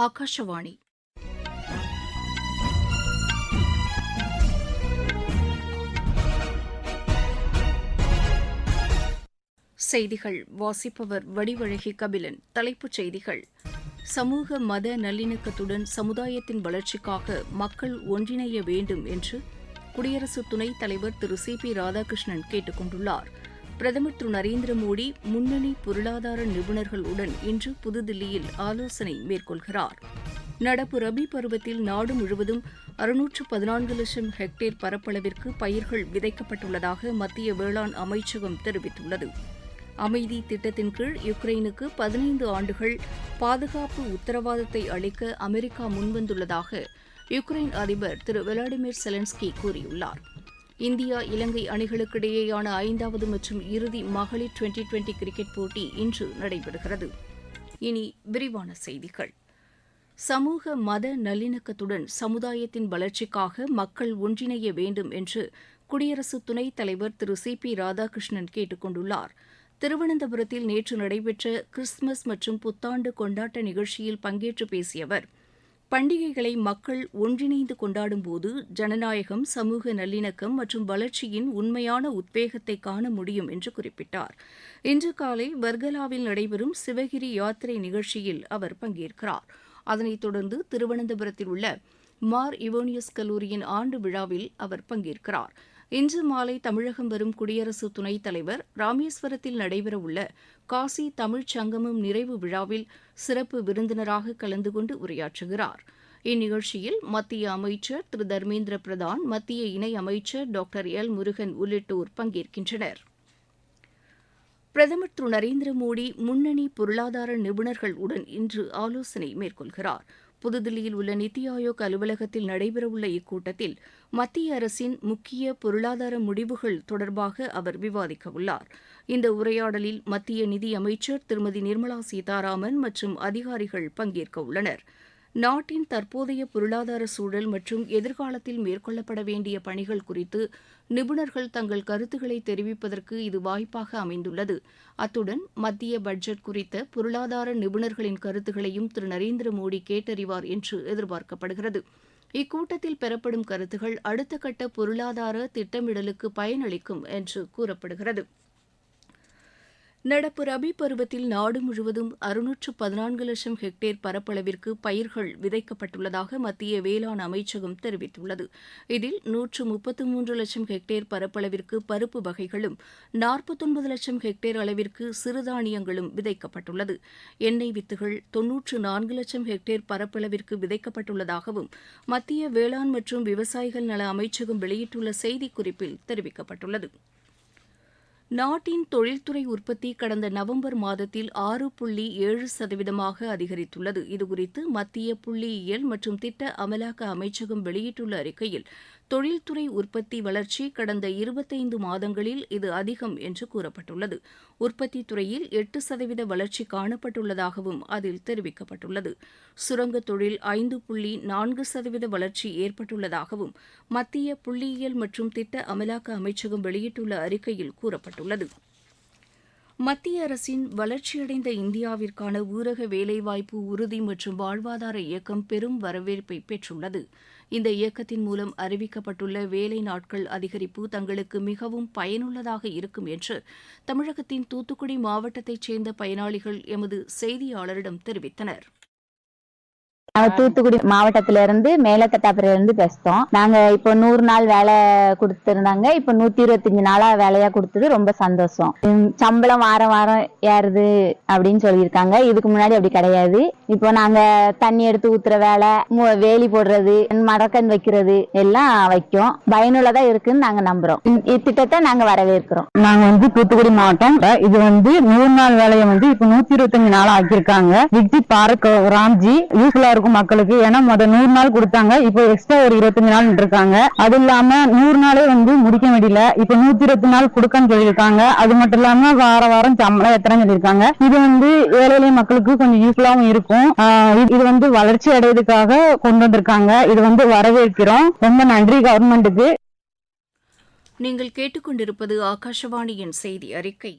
ஆகாஷவாணி செய்திகள். வாசிப்பவர் வடிவழகி கபிலன். தலைப்புச் செய்திகள். சமூக மத நல்லிணக்கத்துடன் சமுதாயத்தின் வளர்ச்சிக்காக மக்கள் ஒன்றிணைய வேண்டும் என்று குடியரசு துணைத் தலைவர் திரு சி பி ராதாகிருஷ்ணன் கேட்டுக் கொண்டுள்ளார். பிரதமர் திரு நரேந்திர மோடி முன்னணி பொருளாதார நிபுணர்களுடன் இன்று புதுதில்லியில் ஆலோசனை மேற்கொள்கிறார். நடப்பு ரபி பருவத்தில் நாடு முழுவதும் அறுநூற்று பதினான்கு லட்சம் ஹெக்டேர் பரப்பளவிற்கு பயிர்கள் விதைக்கப்பட்டுள்ளதாக மத்திய வேளாண் அமைச்சகம் தெரிவித்துள்ளது. அமைதி திட்டத்தின் கீழ் யுக்ரைனுக்கு பதினைந்து ஆண்டுகள் பாதுகாப்பு உத்தரவாதத்தை அளிக்க அமெரிக்கா முன்வந்துள்ளதாக யுக்ரைன் அதிபர் திரு விளாடிமிர் செலன்ஸ்கி கூறியுள்ளார். இந்தியா இலங்கை அணிகளுக்கிடையேயான ஐந்தாவது மற்றும் இறுதி மகளிர் டுவெண்டி டுவெண்டி கிரிக்கெட் போட்டி இன்று நடைபெறுகிறது. இனி விரிவான செய்திகள். சமூக மத நல்லிணக்கத்துடன் சமுதாயத்தின் வளர்ச்சிக்காக மக்கள் ஒன்றிணைய வேண்டும் என்று குடியரசு துணைத் தலைவர் திரு சி பி ராதாகிருஷ்ணன் கேட்டுக் கொண்டுள்ளார். திருவனந்தபுரத்தில் நேற்று நடைபெற்ற கிறிஸ்துமஸ் மற்றும் புத்தாண்டு கொண்டாட்ட நிகழ்ச்சியில் பங்கேற்று பேசிய அவர் பண்டிகைகளை மக்கள் ஒன்றிணைந்து கொண்டாடும்போது ஜனநாயகம் சமூக நல்லிணக்கம் மற்றும் வளர்ச்சியின் உண்மையான உத்வேகத்தை காண முடியும் என்று குறிப்பிட்டார். இன்று காலை வர்கலாவில் நடைபெறும் சிவகிரி யாத்திரை நிகழ்ச்சியில் அவர் பங்கேற்கிறார். அதனைத் தொடர்ந்து திருவனந்தபுரத்தில் உள்ள மார் இவோனியஸ் கல்லூரியின் ஆண்டு விழாவில் அவர் பங்கேற்கிறார். இன்று மாலை தமிழகம் வரும் குடியரசு துணைத் தலைவர் ராமேஸ்வரத்தில் நடைபெறவுள்ள காசி தமிழ்ச் சங்கமம் நிறைவு விழாவில் சிறப்பு விருந்தினராக கலந்து கொண்டு உரையாற்றுகிறார். இந்நிகழ்ச்சியில் மத்திய அமைச்சர் திரு. தர்மேந்திர பிரதான் மத்திய இணை அமைச்சர் டாக்டர் எல். முருகன் உள்ளிட்டோர் பங்கேற்கின்றனர். பிரதமர் திரு. நரேந்திர மோடி முன்னணி பொருளாதார நிபுணர்களுடன் இன்று ஆலோசனை மேற்கொள்கிறார். புதுதில்லியில் உள்ள நித்தி ஆயோக் அலுவலகத்தில் நடைபெறவுள்ள இக்கூட்டத்தில் மத்திய அரசின் முக்கிய பொருளாதார முடிவுகள் தொடர்பாக அவர் விவாதிக்கவுள்ளார். இந்த உரையாடலில் மத்திய நிதி அமைச்சர் திருமதி நிர்மலா சீதாராமன் மற்றும் அதிகாரிகள் பங்கேற்க உள்ளனர் நாட்டின் தற்போதைய பொருளாதார சூழல் மற்றும் எதிர்காலத்தில் மேற்கொள்ளப்பட வேண்டிய பணிகள் குறித்து நிபுணர்கள் தங்கள் கருத்துக்களை தெரிவிப்பதற்கு இது வாய்ப்பாக அமைந்துள்ளது. அத்துடன் மத்திய பட்ஜெட் குறித்த பொருளாதார நிபுணர்களின் கருத்துக்களையும் திரு. நரேந்திர மோடி கேட்டறிவார் என்று எதிர்பார்க்கப்படுகிறது. இக்கூட்டத்தில் பெறப்படும் கருத்துகள் அடுத்த கட்ட பொருளாதார திட்டமிடலுக்கு பயனளிக்கும் என்று கூறப்படுகிறது. நடப்பு ரபி பருவத்தில் நாடு முழுவதும் அறுநூற்று பதினான்கு லட்சம் ஹெக்டேர் பரப்பளவிற்கு பயிர்கள் விதைக்கப்பட்டுள்ளதாக மத்திய வேளாண் அமைச்சகம் தெரிவித்துள்ளது. இதில் நூற்று முப்பத்து மூன்று லட்சம் ஹெக்டேர் பரப்பளவிற்கு பருப்பு வகைகளும் நாற்பத்தொன்பது லட்சம் ஹெக்டேர் அளவிற்கு சிறுதானியங்களும் விதைக்கப்பட்டுள்ளது. எண்ணெய் வித்துகள் தொன்னூற்று நான்கு லட்சம் ஹெக்டேர் பரப்பளவிற்கு விதைக்கப்பட்டுள்ளதாகவும் மத்திய வேளாண் மற்றும் விவசாயிகள் நல அமைச்சகம் வெளியிட்டுள்ள செய்திக்குறிப்பில் தெரிவிக்கப்பட்டுள்ளது. நாட்டின் தொழில்துறை உற்பத்தி கடந்த நவம்பர் மாதத்தில் ஆறு புள்ளி ஏழு சதவீதமாக அதிகரித்துள்ளது. இதுகுறித்து மத்திய புள்ளியியல் மற்றும் திட்ட அமலாக்க அமைச்சகம் வெளியிட்டுள்ள அறிக்கையில் தொழில்துறை உற்பத்தி வளர்ச்சி கடந்த இருபத்தைந்து மாதங்களில் இது அதிகம் என்று கூறப்பட்டுள்ளது. உற்பத்தி துறையில் எட்டு சதவீத வளர்ச்சி காணப்பட்டுள்ளதாகவும் அதில் தெரிவிக்கப்பட்டுள்ளது. சுரங்க தொழில் ஐந்து புள்ளி நான்கு சதவீத வளர்ச்சி ஏற்பட்டுள்ளதாகவும் மத்திய புள்ளியியல் மற்றும் திட்ட அமலாக்க அமைச்சகம் வெளியிட்டுள்ள அறிக்கையில் கூறப்பட்டுள்ளது. மத்திய அரசின் வளர்ச்சியடைந்த இந்தியாவிற்கான ஊரக வேலைவாய்ப்பு உறுதி மற்றும் வாழ்வாதார இயக்கம் பெரும் வரவேற்பை பெற்றுள்ளது. இந்த இயக்கத்தின் மூலம் அறிவிக்கப்பட்டுள்ள வேலை நாட்கள் அதிகரிப்பு தங்களுக்கு மிகவும் பயனுள்ளதாக இருக்கும் என்று தமிழகத்தின் தூத்துக்குடி மாவட்டத்தைச் சேர்ந்த பயனாளிகள் எமது செய்தியாளரிடம் தெரிவித்தனர். நாங்க தூத்துக்குடி மாவட்டத்துல இருந்து மேலக்கட்டாப்புல இருந்து பேசுறோம். நாங்க இப்போ நூறு நாள் வேலை கொடுத்துருந்தாங்க. இப்போ நூத்தி இருபத்தஞ்சு நாளா வேலையா கொடுத்தது ரொம்ப சந்தோஷம். சம்பளம் வாரம் வாரம் ஏறுது அப்படின்னு சொல்லியிருக்காங்க. இதுக்கு முன்னாடி அப்படி கிடையாது. இப்போ நாங்க தண்ணி எடுத்து ஊத்துற வேலை மு- வேலி போடுறது மடக்கன் வைக்கிறது எல்லாம் வைக்கும். பயனுள்ளதா இருக்குன்னு நாங்க நம்புறோம். இத்திட்டத்தை நாங்க வரவேற்கிறோம். நாங்க வந்து தூத்துக்குடி மாவட்டம். இது வந்து நூறு நாள் வேலையை வந்து இப்ப நூத்தி இருபத்தஞ்சு நாளா ஆக்கியிருக்காங்க. விக்ஜித் பாரக் ராம்ஜி யூஸ்ஃபுல்லா இருக்கும். மக்களுக்கு. ஏன்னா மொதல் நூறு நாள் கொடுத்தாங்க. இப்போ எக்ஸ்ட்ரா ஒரு இருபத்தஞ்சு நாள் இருக்காங்க அது இல்லாம நூறு நாளே வந்து முடிக்க முடியல இப்ப நூத்தி இருபத்தி நாள் கொடுக்கன்னு சொல்லியிருக்காங்க. அது மட்டும் இல்லாம வார வாரம் சம்பளம் எத்தனை சொல்லியிருக்காங்க. இது வந்து ஏழை எளிய மக்களுக்கு கொஞ்சம் யூஸ்ஃபுல்லாவும் இருக்கும். இது- இது வந்து வளர்ச்சி அடைவதற்காக கொண்டு வந்திருக்காங்க. இது வந்து வரவேற்கிறோம். ரொம்ப நன்றி கவர்மெண்ட்டுக்கு நீங்கள் கேட்டுக்கொண்டிருப்பது ஆகாஷவாணியின் செய்தி அறிக்கை.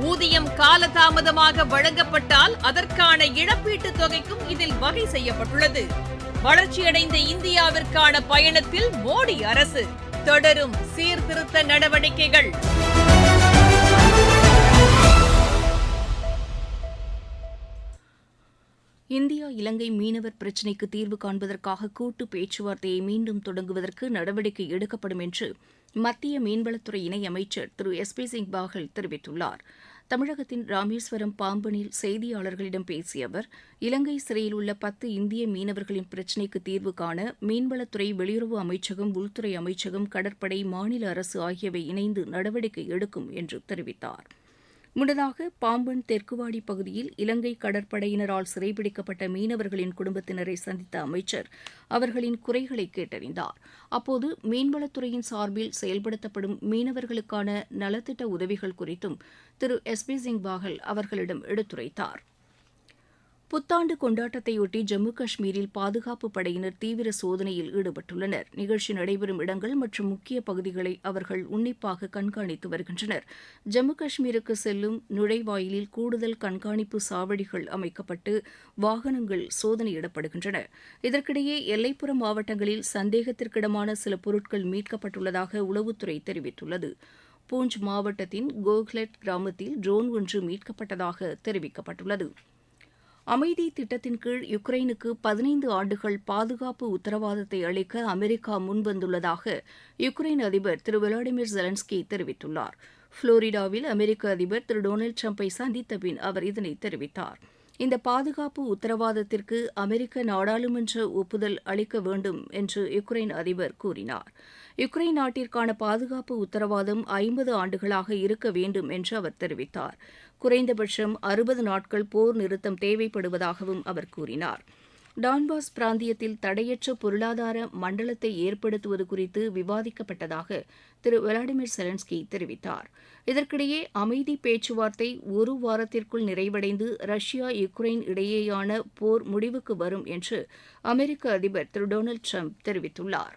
ஊதியம் காலதாமதமாக வழங்கப்பட்டால் அதற்கான இழப்பீட்டு தொகைக்கும் இதில் வகை செய்யப்பட்டுள்ளது. வளர்ச்சியடைந்த இந்தியாவிற்கான பயணத்தில் மோடி அரசு தொடரும் சீர்திருத்த நடவடிக்கைகள். இந்தியா இலங்கை மீனவர் பிரச்சினைக்கு தீர்வு காண்பதற்காக கூட்டு பேச்சுவார்த்தையை மீண்டும் தொடங்குவதற்கு நடவடிக்கை எடுக்கப்படும் என்று மத்திய மீன்வளத்துறை இணையமைச்சர் திரு. எஸ். பி. சிங் பாகல் தெரிவித்துள்ளார். தமிழகத்தின் ராமேஸ்வரம் பாம்பனில் செய்தியாளர்களிடம் பேசிய அவர் இலங்கை சிறையில் உள்ள பத்து இந்திய மீனவர்களின் பிரச்சினைக்கு தீர்வு காண மீன்வளத்துறை வெளியுறவு அமைச்சகம் உள்துறை அமைச்சகம் கடற்படை மாநில அரசு ஆகியவை இணைந்து நடவடிக்கை எடுக்கும் என்று தெரிவித்தார். முன்னதாக பாம்பன் தெற்குவாடி பகுதியில் இலங்கை கடற்படையினரால் சிறைபிடிக்கப்பட்ட மீனவர்களின் குடும்பத்தினரை சந்தித்த அமைச்சர் அவர்களின் குறைகளை கேட்டறிந்தார். அப்போது மீன்வளத்துறையின் சார்பில் செயல்படுத்தப்படும் மீனவர்களுக்கான நலத்திட்ட உதவிகள் குறித்தும் திரு. எஸ். பி. சிங் பாகல் அவர்களிடம் எடுத்துரைத்தார். புத்தாண்டு கொண்டாட்டத்தையொட்டி ஜம்மு காஷ்மீரில் பாதுகாப்பு படையினர் தீவிர சோதனையில் ஈடுபட்டுள்ளனர். நிகழ்ச்சி நடைபெறும் இடங்கள் மற்றும் முக்கிய பகுதிகளை அவர்கள் உன்னிப்பாக கண்காணித்து வருகின்றனர். ஜம்மு காஷ்மீருக்கு செல்லும் நுழைவாயிலில் கூடுதல் கண்காணிப்பு சாவடிகள் அமைக்கப்பட்டு வாகனங்கள் சோதனையிடப்படுகின்றன. இதற்கிடையே எல்லைப்புற மாவட்டங்களில் சந்தேகத்திற்கிடமான சில பொருட்கள் மீட்கப்பட்டுள்ளதாக உளவுத்துறை தெரிவித்துள்ளது. பூஞ்ச் மாவட்டத்தின் கோக்லெட் கிராமத்தில் ட்ரோன் ஒன்று மீட்கப்பட்டதாக தெரிவிக்கப்பட்டுள்ளது. அமைதி திட்டத்தின் கீழ் யுக்ரைனுக்கு பதினைந்து ஆண்டுகள் பாதுகாப்பு உத்தரவாதத்தை அளிக்க அமெரிக்கா முன்வந்துள்ளதாக யுக்ரைன் அதிபர் திரு விளாடிமிர் ஜெலன்ஸ்கி தெரிவித்துள்ளார். புளோரிடாவில் அமெரிக்க அதிபர் திரு டொனால்டு டிரம்பை சந்தித்த பின் அவர் இதனை தெரிவித்தார். இந்த பாதுகாப்பு உத்தரவாதத்திற்கு அமெரிக்க நாடாளுமன்ற ஒப்புதல் அளிக்க வேண்டும் என்று யுக்ரைன் அதிபர் கூறினார். யுக்ரைன் நாட்டிற்கான பாதுகாப்பு உத்தரவாதம் ஐம்பது ஆண்டுகளாக இருக்க வேண்டும் என்று அவர் தெரிவித்தார். குறைந்தபட்சம் அறுபது நாட்கள் போர் நிறுத்தம் தேவைப்படுவதாகவும் அவர் கூறினார். டான்பாஸ் பிராந்தியத்தில் தடையற்ற பொருளாதார மண்டலத்தை ஏற்படுத்துவது குறித்து விவாதிக்கப்பட்டதாக திரு விளாடிமிர் செலன்ஸ்கி தெரிவித்தார். இதற்கிடையே அமைதி பேச்சுவார்த்தை ஒரு வாரத்திற்குள் நிறைவடைந்து ரஷ்யா யுக்ரைன் இடையேயான போர் முடிவுக்கு வரும் என்று அமெரிக்க அதிபர் திரு டொனால்டு ட்ரம்ப் தெரிவித்துள்ளார்.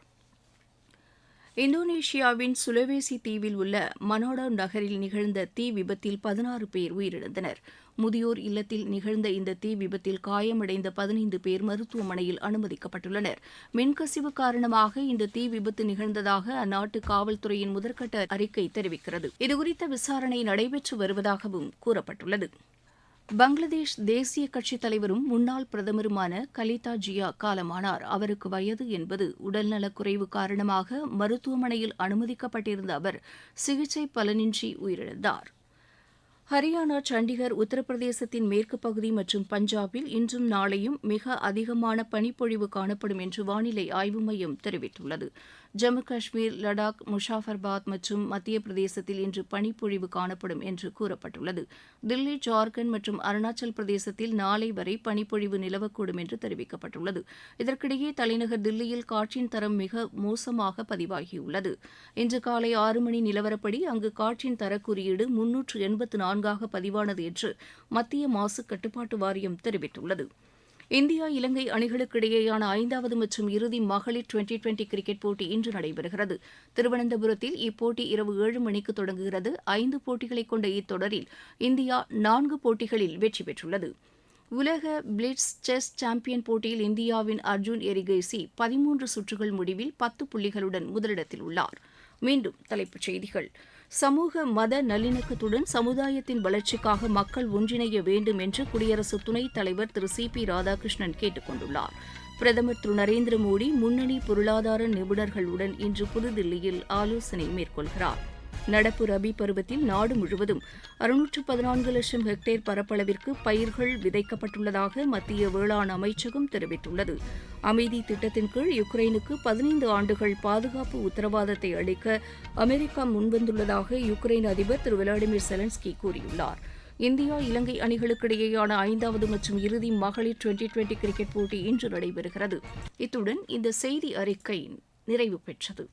இந்தோனேஷியாவின் சுலவேசி தீவில் உள்ள மனோடா நகரில் நிகழ்ந்த தீ விபத்தில் பதினாறு பேர் உயிரிழந்தனர். முதியோர் இல்லத்தில் நிகழ்ந்த இந்த தீ விபத்தில் காயமடைந்த பதினைந்து பேர் மருத்துவமனையில் அனுமதிக்கப்பட்டுள்ளனர். மின்கசிவு காரணமாக இந்த தீ விபத்து நிகழ்ந்ததாக அந்நாட்டு காவல்துறையின் முதற்கட்ட அறிக்கை தெரிவிக்கிறது. இதுகுறித்த விசாரணை நடைபெற்று வருவதாகவும் கூறப்பட்டுள்ளது. பங்களாதேஷ் தேசிய கட்சித் தலைவரும் முன்னாள் பிரதமருமான கலிதா ஜியா காலமானார். அவருக்கு வயது என்பது உடல்நலக்குறைவு காரணமாக மருத்துவமனையில் அனுமதிக்கப்பட்டிருந்த அவர் சிகிச்சை பலனின்றி உயிரிழந்தார். ஹரியானா சண்டிகர் உத்தரப்பிரதேசத்தின் மேற்கு பகுதி மற்றும் பஞ்சாபில் இன்றும் நாளையும் மிக அதிகமான பனிப்பொழிவு காணப்படும் என்று வானிலை ஆய்வு மையம் தெரிவித்துள்ளது. ஜம்மு காஷ்மீர் லடாக் முஷாஃபர்பாத் மற்றும் மத்திய பிரதேசத்தில் இன்று பனிப்பொழிவு காணப்படும் என்று கூறப்பட்டுள்ளது. தில்லி ஜார்க்கண்ட் மற்றும் அருணாச்சல் பிரதேசத்தில் நாளை வரை பனிப்பொழிவு நிலவக்கூடும் என்று தெரிவிக்கப்பட்டுள்ளது. இதற்கிடையே தலைநகர் தில்லியில் காற்றின் தரம் மிக மோசமாக பதிவாகியுள்ளது. இன்று காலை ஆறு மணி நிலவரப்படி அங்கு காற்றின் தரக்குறியீடு முன்னூற்று எண்பத்து நான்காக பதிவானது என்று மத்திய மாசு கட்டுப்பாட்டு வாரியம் தெரிவித்துள்ளது. இந்தியா இலங்கை அணிகளுக்கு இடையேயான ஐந்தாவது மற்றும் இறுதி மகளிர் டுவெண்டி டுவெண்டி கிரிக்கெட் போட்டி இன்று நடைபெறுகிறது. திருவனந்தபுரத்தில் இப்போட்டி இரவு ஏழு மணிக்கு தொடங்குகிறது. ஐந்து போட்டிகளை கொண்ட இத்தொடரில் இந்தியா நான்கு போட்டிகளில் வெற்றி பெற்றுள்ளது. உலக பிளிட்ஸ் செஸ் சாம்பியன் போட்டியில் இந்தியாவின் அர்ஜுன் எரிகேசி பதிமூன்று சுற்றுகள் முடிவில் பத்து புள்ளிகளுடன் முதலிடத்தில் உள்ளார். மீண்டும் தலைப்புச் செய்திகள். சமூக மத நல்லிணக்கத்துடன் சமுதாயத்தின் வளர்ச்சிக்காக மக்கள் ஒன்றிணைய வேண்டும் என்று குடியரசு துணைத் தலைவர் திரு சி பி ராதாகிருஷ்ணன் கேட்டுக் கொண்டுள்ளார். பிரதமர் திரு நரேந்திர மோடி முன்னணி பொருளாதார நிபுணர்களுடன் இன்று புதுதில்லியில் ஆலோசனை மேற்கொள்கிறார். நடப்பு ரபி பருவத்தில் நாடு முழுவதும் அறுநூற்று பதினான்கு லட்சம் ஹெக்டேர் பரப்பளவிற்கு பயிர்கள் விதைக்கப்பட்டுள்ளதாக மத்திய வேளாண் அமைச்சகம் தெரிவித்துள்ளது. அமைதி திட்டத்தின் கீழ் யுக்ரைனுக்கு பதினைந்து ஆண்டுகள் பாதுகாப்பு உத்தரவாதத்தை அளிக்க அமெரிக்கா முன்வந்துள்ளதாக யுக்ரைன் அதிபர் திரு விளாடிமிர் செலன்ஸ்கி கூறியுள்ளார். இந்தியா இலங்கை அணிகளுக்கிடையேயான ஐந்தாவது மற்றும் இறுதி மகளிர் டுவெண்டி டுவெண்டி கிரிக்கெட் போட்டி இன்று நடைபெறுகிறது. இத்துடன் இந்த செய்தி அறிக்கை நிறைவு பெற்றது.